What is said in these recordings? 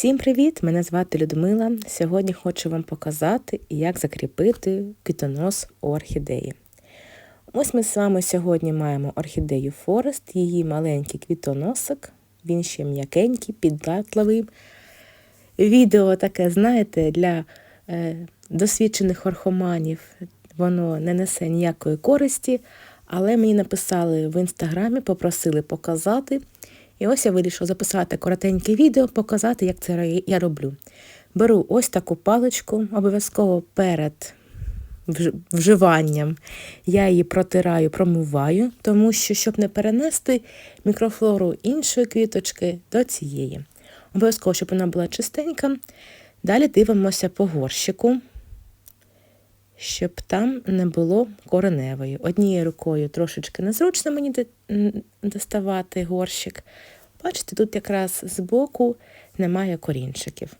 Всім привіт! Мене звати Людмила. Сьогодні хочу вам показати, як закріпити квітонос у орхідеї. Ось ми з вами сьогодні маємо орхідею Форест, її маленький квітоносик, він ще м'якенький, піддатливий. Відео таке, знаєте, для е, досвідчених орхоманів воно не несе ніякої користі, але мені написали в інстаграмі, попросили показати. І ось я вирішила записати коротеньке відео, показати, як це я роблю. Беру ось таку паличку, обов'язково перед вживанням я її протираю, промиваю, тому що, щоб не перенести мікрофлору іншої квіточки до цієї. Обов'язково, щоб вона була чистенька. Далі дивимося по горщику, щоб там не було кореневої. Однією рукою трошечки незручно мені доставати горщик. Бачите, тут якраз збоку немає корінчиків.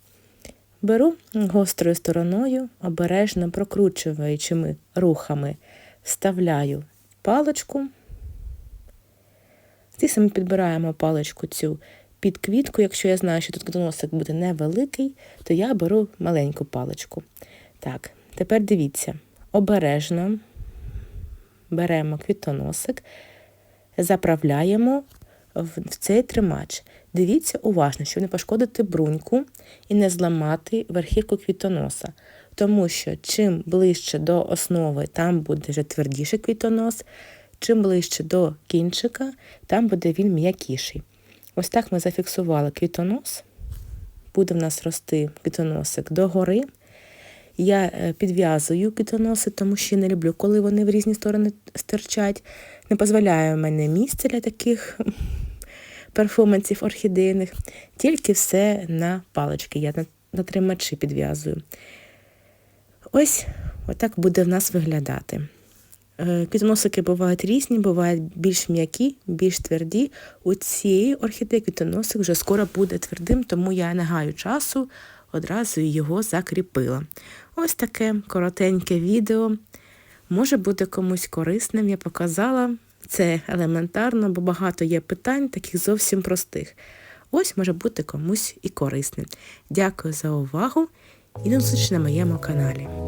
Беру гострою стороною, обережно прокручуючими рухами, вставляю паличку. Звісно, ми підбираємо паличку цю під квітку. Якщо я знаю, що тут квітоносик буде невеликий, то я беру маленьку паличку. Так, тепер дивіться, обережно беремо квітоносик, заправляємо в цей тримач. Дивіться уважно, щоб не пошкодити бруньку і не зламати верхівку квітоноса. Тому що чим ближче до основи, там буде вже твердіший квітонос, чим ближче до кінчика, там буде він м'якіший. Ось так ми зафіксували квітонос. Буде в нас рости квітоносик догори. Я е, підв'язую квітоноси, тому що не люблю, коли вони в різні сторони стирчать. Не дозволяє в мене місце для таких перформансів орхідейних, тільки все на палички. Я на, на тримачі підв'язую. Ось отак буде в нас виглядати. Е, квітоносики бувають різні, бувають більш м'які, більш тверді. У цієї орхідеї квітоносик вже скоро буде твердим, тому я не гаю часу, одразу його закріпила. Ось таке коротеньке відео. Може бути комусь корисним, я показала. Це елементарно, бо багато є питань, таких зовсім простих. Ось може бути комусь і корисним. Дякую за увагу і до зустрічі на моєму каналі.